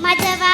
My eu...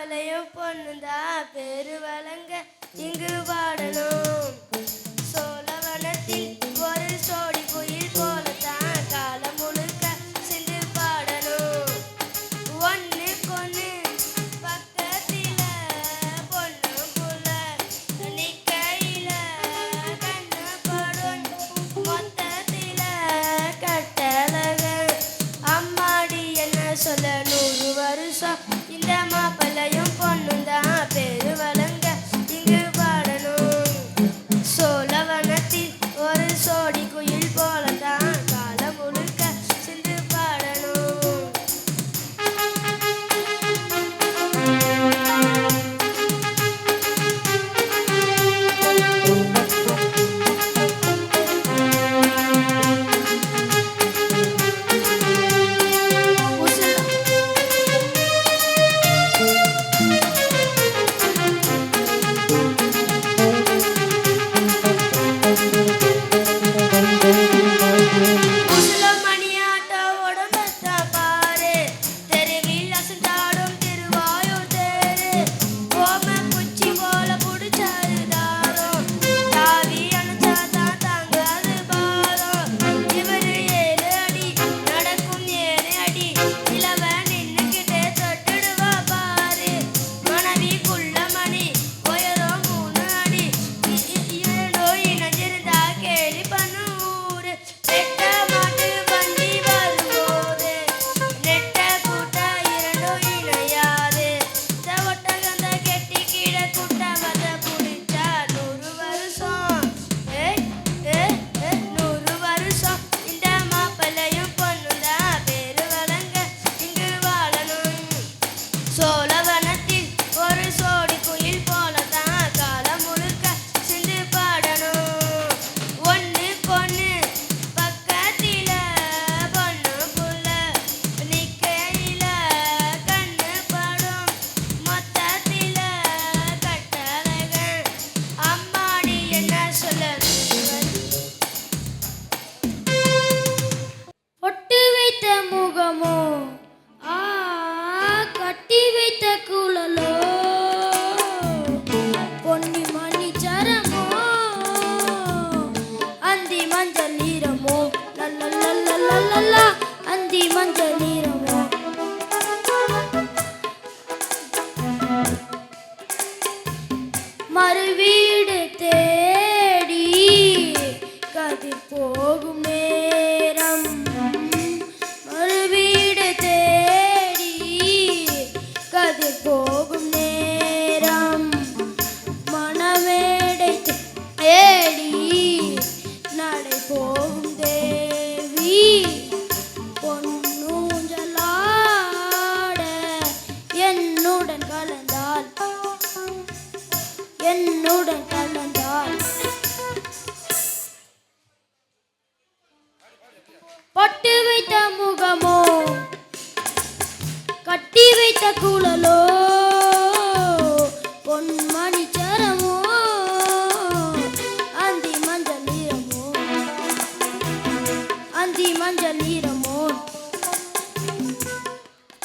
மாப்பிளையும் தான் பேரு வழங்க இங்கு பாடணும் சோழவனத்தில் ஒரு சோடி குயில் போலத்தான் காலம் முழுக்க சென்று பாடணும். ஒன்று பொண்ணு பக்கத்தில் பொண்ணுக்குள்ள நிக்கையில் கண்ணப்படும் மொத்தத்தில் கட்டழக அம்மாடி என்ன சொல்லணும்? கட்டி வைத்த குழலோ